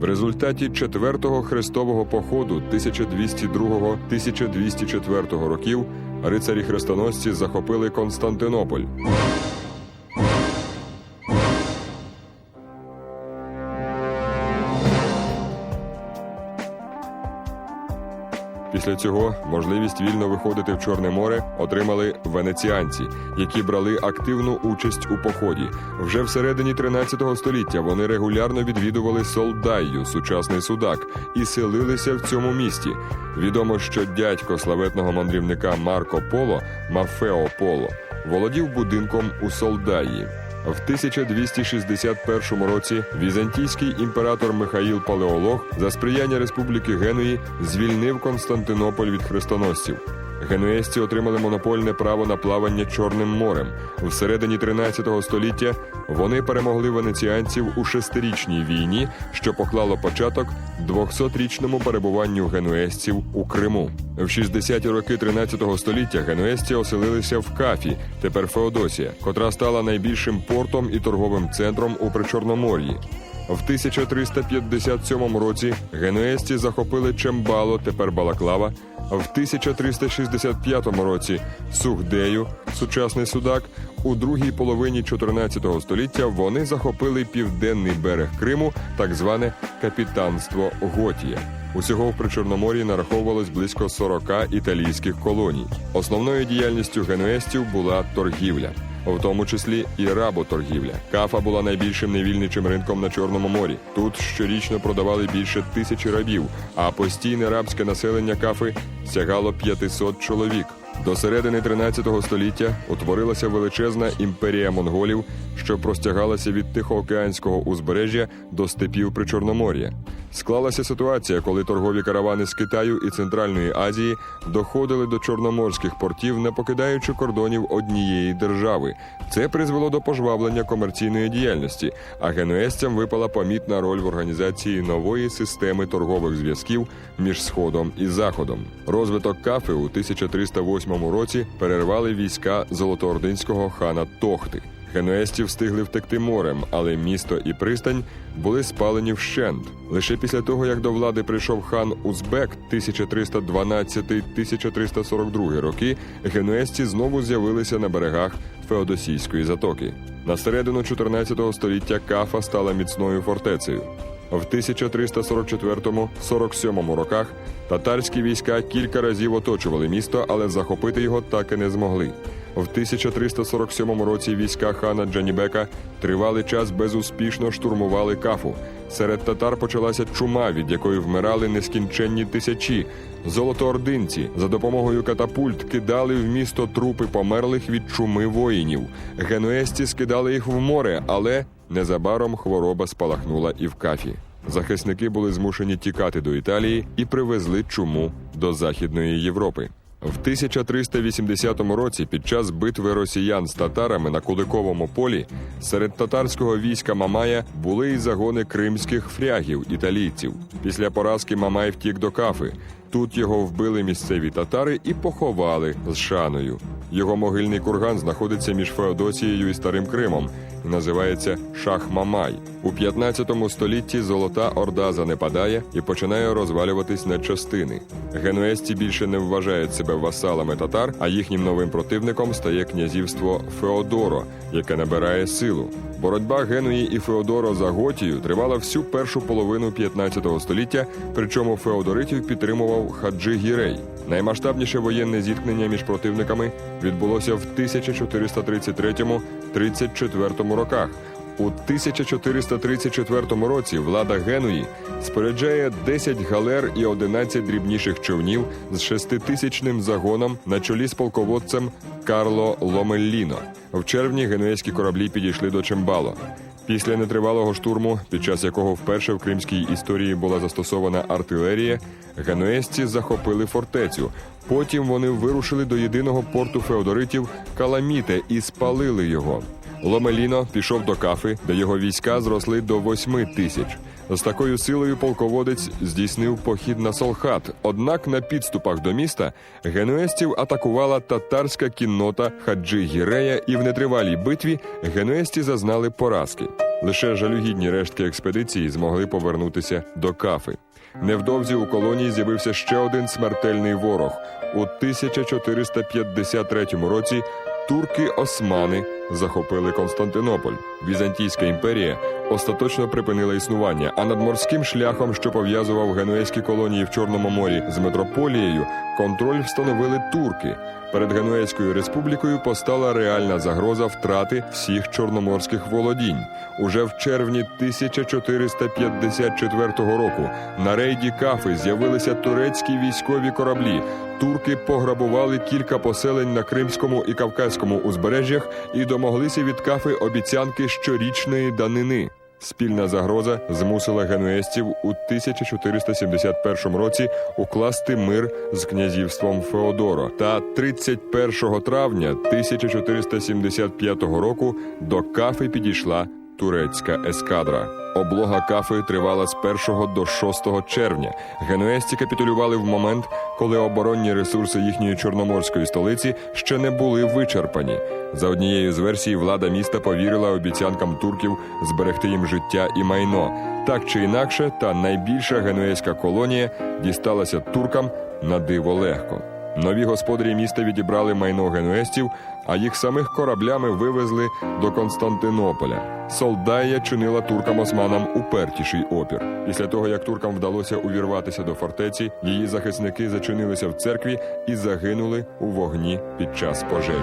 В результаті четвертого хрестового походу 1202-1204 років рицарі хрестоносці захопили Константинополь. Після цього можливість вільно виходити в Чорне море отримали венеціанці, які брали активну участь у поході. Вже всередині 13 століття вони регулярно відвідували Солдайю, сучасний судак, і селилися в цьому місті. Відомо, що дядько славетного мандрівника Марко Поло Мафео Поло володів будинком у Солдаї. В 1261 році візантійський імператор Михаїл Палеолог за сприяння Республіки Генуї звільнив Константинополь від хрестоносців. Генуезці отримали монопольне право на плавання Чорним морем. В середині 13 століття вони перемогли венеціанців у шестирічній війні, що поклало початок 200-річному перебуванню генуезців у Криму. В 60-ті роки 13 століття генуезці оселилися в Кафі, тепер Феодосія, котра стала найбільшим портом і торговим центром у Причорномор'ї. В 1357 році генуезці захопили Чембало, тепер Балаклава. В 1365 році Сухдею, сучасний судак. У другій половині 14 століття вони захопили південний берег Криму, так зване капітанство Готія. Усього в Причорномор'ї нараховувалось близько 40 італійських колоній. Основною діяльністю генуестів була торгівля в тому числі і работоргівля. Кафа була найбільшим невільничим ринком на Чорному морі. Тут щорічно продавали більше тисячі рабів, а постійне рабське населення кафи сягало 500 чоловік. До середини 13 століття утворилася величезна імперія монголів, що простягалася від Тихоокеанського узбережжя до степів Причорномор'я. Склалася ситуація, коли торгові каравани з Китаю і Центральної Азії доходили до чорноморських портів, не покидаючи кордонів однієї держави. Це призвело до пожвавлення комерційної діяльності, а генуезцям випала помітна роль в організації нової системи торгових зв'язків між сходом і заходом. Розвиток кафи у 1308 році перервали війська золотоординського хана Тохти. Генуесті встигли втекти морем, але місто і пристань були спалені вщент. Лише після того, як до влади прийшов хан Узбек 1312-1342 роки, генуесті знову з'явилися на берегах Феодосійської затоки. На середину 14 століття Кафа стала міцною фортецею. В 1344-47 роках татарські війська кілька разів оточували місто, але захопити його так і не змогли. В 1347 році війська хана Джанібека тривалий час безуспішно штурмували кафу. Серед татар почалася чума, від якої вмирали нескінченні тисячі. Золотоординці за допомогою катапульт кидали в місто трупи померлих від чуми воїнів. Генуесті скидали їх в море, але незабаром хвороба спалахнула і в кафі. Захисники були змушені тікати до Італії і привезли чуму до Західної Європи. В 1380 році під час битви росіян з татарами на Куликовому полі серед татарського війська Мамая були й загони кримських фрягів італійців. Після поразки Мамай втік до кафи. Тут його вбили місцеві татари і поховали з шаною. Його могильний курган знаходиться між Феодосією і Старим Кримом і називається Шах Мамай. У 15 столітті Золота Орда занепадає і починає розвалюватись на частини. Генуесці більше не вважають себе васалами татар, а їхнім новим противником стає князівство Феодоро, яке набирає силу. Боротьба Генуї і Феодоро за Готію тривала всю першу половину 15 століття, причому феодоритів підтримував Хаджи Гірей. Наймасштабніше воєнне зіткнення між противниками відбулося в 1433-34 роках. У 1434 році влада Генуї споряджає 10 галер і 11 дрібніших човнів з шеститисячним загоном на чолі з полководцем Карло Ломелліно. В червні генуезькі кораблі підійшли до Чембало. Після нетривалого штурму, під час якого вперше в кримській історії була застосована артилерія, генуезці захопили фортецю. Потім вони вирушили до єдиного порту феодоритів Каламіте і спалили його. Ломеліно пішов до кафи, де його війська зросли до восьми тисяч. З такою силою полководець здійснив похід на Солхат. Однак на підступах до міста генуестів атакувала татарська кіннота Хаджи Гірея, і в нетривалій битві генуесті зазнали поразки. Лише жалюгідні рештки експедиції змогли повернутися до кафи. Невдовзі у колонії з'явився ще один смертельний ворог. У 1453 році турки-османи захопили Константинополь. Візантійська імперія остаточно припинила існування, а над морським шляхом, що пов'язував генуезькі колонії в Чорному морі з метрополією, контроль встановили турки. Перед Генуезькою республікою постала реальна загроза втрати всіх чорноморських володінь. Уже в червні 1454 року на рейді Кафи з'явилися турецькі військові кораблі. Турки пограбували кілька поселень на Кримському і Кавказькому узбережжях і домоглися від Кафи обіцянки щорічної данини. Спільна загроза змусила генуестів у 1471 році укласти мир з князівством Феодоро. Та 31 травня 1475 року до Кафи підійшла турецька ескадра. Облога Кафи тривала з 1 до 6 червня. Генуезці капітулювали в момент, коли оборонні ресурси їхньої чорноморської столиці ще не були вичерпані. За однією з версій, влада міста повірила обіцянкам турків зберегти їм життя і майно. Так чи інакше, та найбільша генуезька колонія дісталася туркам на диво легко. Нові господарі міста відібрали майно генуестів, а їх самих кораблями вивезли до Константинополя. Солдая чинила туркам-османам упертіший опір. Після того, як туркам вдалося увірватися до фортеці, її захисники зачинилися в церкві і загинули у вогні під час пожежі.